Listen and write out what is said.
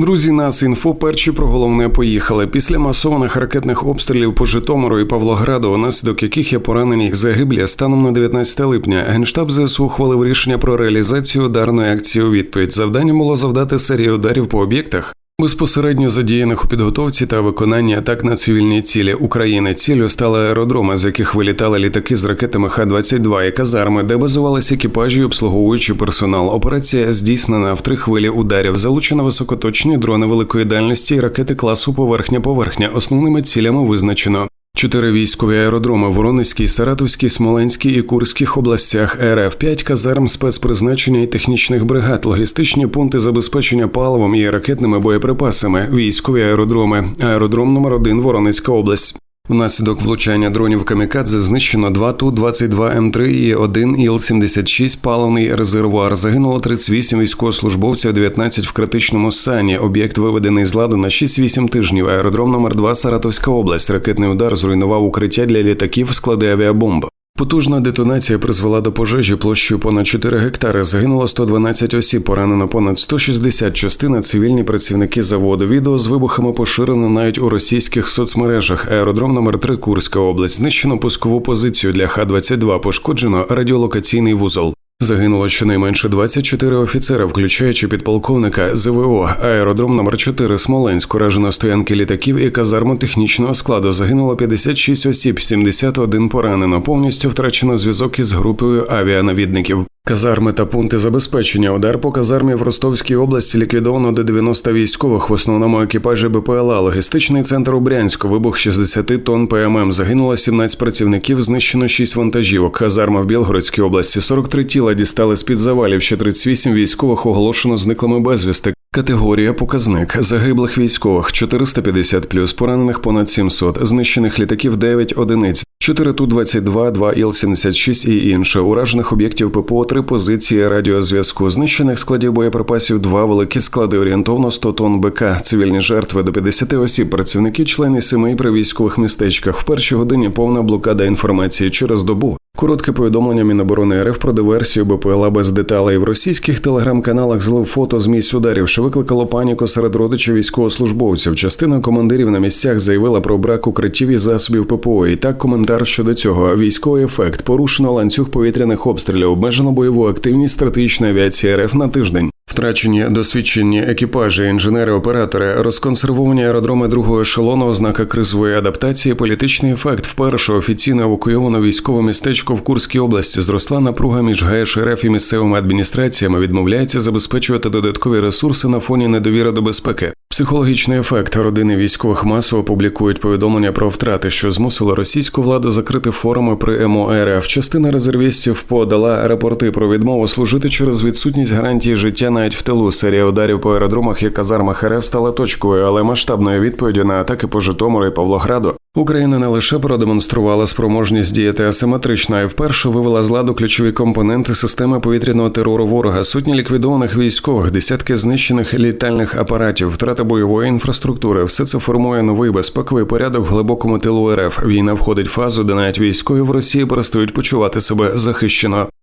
Друзі, нас інфо перші про головне поїхали. Після масованих ракетних обстрілів по Житомиру і Павлограду, внаслідок яких є поранені загиблі, станом на 19 липня генштаб ЗСУ ухвалив рішення про реалізацію ударної акції у відповідь. Завданням було завдати серію ударів по об'єктах. Безпосередньо задіяних у підготовці та виконанні атак на цивільні цілі України ціллю стали аеродроми, з яких вилітали літаки з ракетами Х-22 і казарми, де базувалися екіпажі, і обслуговуючий персонал. Операція здійснена в три хвилі ударів. Залучено високоточні дрони великої дальності і ракети класу поверхня-поверхня. Основними цілями визначено. Чотири військові аеродроми Воронезькій, Саратовській, Смоленській і Курських областях РФ, п'ять казарм спецпризначення і технічних бригад, логістичні пункти забезпечення паливом і ракетними боєприпасами, військові аеродроми, аеродром номер 1 Воронезька область. Внаслідок влучання дронів камікадзе знищено два Ту-22М3 і один Іл-76 паливний резервуар. Загинуло 38 військовослужбовців, 19 в критичному стані. Об'єкт виведений з ладу на 6-8 тижнів. Аеродром номер 2 Саратовська область. Ракетний удар зруйнував укриття для літаків, склади авіабомб. Потужна детонація призвела до пожежі площею понад 4 гектари. Загинуло 112 осіб, поранено понад 160 частина цивільні працівники заводу. Відео з вибухами поширено навіть у російських соцмережах. Аеродром номер 3 Курська область. Знищено пускову позицію для Х-22. Пошкоджено радіолокаційний вузол. Загинуло щонайменше 24 офіцери, включаючи підполковника ЗВО, аеродром номер 4 Смоленськ, уражено стоянки літаків і казарму технічного складу. Загинуло 56 осіб, 71 поранено. Повністю втрачено зв'язок із групою авіанавідників. Казарми та пункти забезпечення. Удар по казармі в Ростовській області ліквідовано до 90 військових, в основному екіпажі БПЛА. Логістичний центр у Брянську. Вибух 60 тонн ПММ. Загинуло 17 працівників, знищено 6 вантажівок. Казарма в Білгородській області. 43 тіла дістали з під завалів. Ще 38 військових оголошено зниклими безвісти. Категорія показник загиблих військових 450 плюс поранених понад 700, знищених літаків 9 одиниць, 4 ту 22 2 іл 76 і інше. Уражених об'єктів ППО 3 позиції радіозв'язку, знищених складів боєприпасів 2 великі склади орієнтовно 100 тонн БК, цивільні жертви до 50 осіб, працівники члени сімей при військових містечках. В першій годині повна блокада інформації через добу. Коротке повідомлення Міноборони РФ про диверсію БПЛА без деталей в російських телеграм-каналах злив фото з місць ударів, що викликало паніку серед родичів військовослужбовців. Частина командирів на місцях заявила про брак укриттів і засобів ППО. І так коментар щодо цього: військовий ефект порушено ланцюг повітряних обстрілів, обмежено бойову активність стратегічної авіації РФ на тиждень. Втрачені досвідчені екіпажі, інженери, оператори, розконсервовані аеродроми другого ешелону, ознака кризової адаптації, політичний ефект. Вперше офіційно евакуйовано військове містечко в Курській області. Зросла напруга між РФ і місцевими адміністраціями. Відмовляється забезпечувати додаткові ресурси на фоні недовіри до безпеки. Психологічний ефект родини військових масово публікують повідомлення про втрати, що змусило російську владу закрити форуми при МОРФ. Частина резервістів подала рапорти про відмову служити через відсутність гарантії життя навіть в тилу. Серія ударів по аеродромах і казармах РФ стала точкою, але масштабною відповіді на атаки по Житомиру і Павлограду. Україна не лише продемонструвала спроможність діяти асиметрично, а й вперше вивела з ладу ключові компоненти системи повітряного терору ворога, сотні ліквідованих військових, десятки знищених літальних апаратів, втрата бойової інфраструктури. Все це формує новий безпековий порядок в глибокому тилу РФ. Війна входить в фазу, де навіть військові в Росії перестають почувати себе захищено.